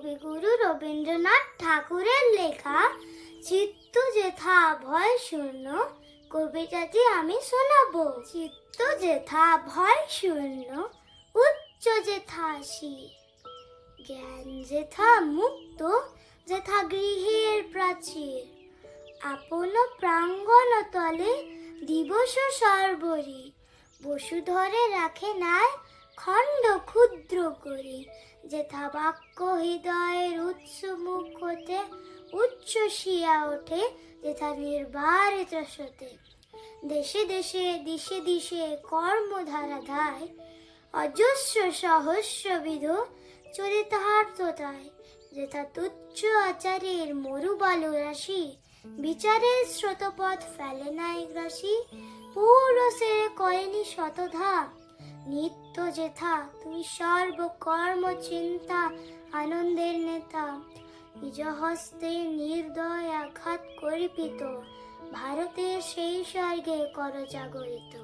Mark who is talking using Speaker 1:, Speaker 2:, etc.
Speaker 1: কবিগুরু রবীন্দ্রনাথ ঠাকুরের লেখা চিত্ত যেথা ভয় শূন্য কবিতাটি আমি শোনাবো। চিত্ত যেথা ভয় শূন্য উচ্চ যেথা শির জ্ঞান যেথা মুক্ত যেথা গৃহের প্রাচীর। আপন প্রাঙ্গণ তলে দিবস সর্বরি বসুধরে রাখে নাই খণ্ড ক্ষুদ্র করে, যেথা বাক্য হৃদয়ের উৎস মুখ হতে উচ্ছ্বসিয়া ওঠে, যেথা নির্বারিত সতে দেশে দেশে, দিশে দিশে কর্মধারা ধায়, অজস্র সহস্রবিধ চলে তাহার তোতায় যেথা তুচ্ছ আচারের মরুবালু রাশি, বিচারের স্রোতপথ ফেলে নাই গ্রাসী, পৌরসের কয়েনি শতধা নিত্য যেথা, তুমি সর্বকর্ম চিন্তা আনন্দের নেতা। নিজ হস্তে নির্দয় আঘাত করিপিত, ভারতের সেই স্বর্গে কর জাগরিত